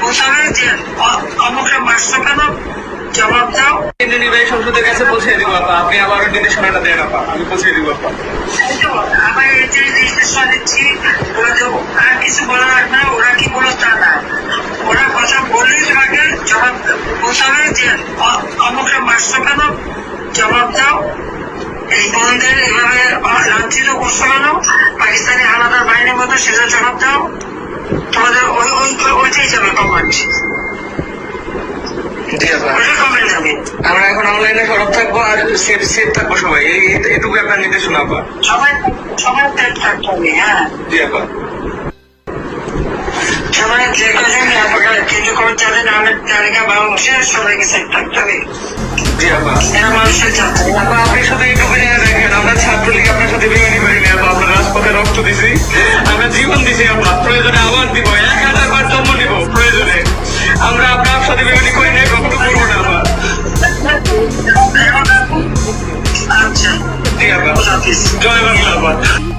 জবাব যে অ- অমুকটা কেন জবাব দাও। কিন্তু নির্বাহী সংসদের কাছে পৌঁছে দিব আপা। আপনি আবার নির্দেশনাটা দেন আপা। আমি পৌঁছে দিব আপা। এই এই নির্দেশনা দিচ্ছি ওরা তো আর কিছু বলা লাগবে না ওরা কি বলো তা না। ওরা কথা বললেই তোমাকে জবাব বলতে যে অ- অমুকটা কেন জবাব দাও। এই বন্ধের এভাবে লাঞ্ছিত করছ কেন পাকিস্তানি আলাদা বাহিনীর মতো সেটা জবাব দাও। তোমাদের যাবে আমরা এখন অনলাইনে সরব থাকব আর সেফ সেফ থাকব সবাই। এই- আপনার নির্দেশনা আপা। সবাই সবাই ত্যাগ থাকতে হবে হ্যাঁ। জি আপা। সবাই যে কজন কিন্তু কোনো যাদের নামের তালিকা বাংলাদেশের সবাইকে সেট থাকতে হবে। জি আপা। এরা মানুষের যাত্রা আপা আপনি শুধু রাখেন আমরা ছাত্রলীগ আপনার সাথে আপা। আমরা রাজপথে রক্ত দিছি আমরা জীবন দিছি আপা। প্রয়োজনে আবার 나보다 비슷한 거라고.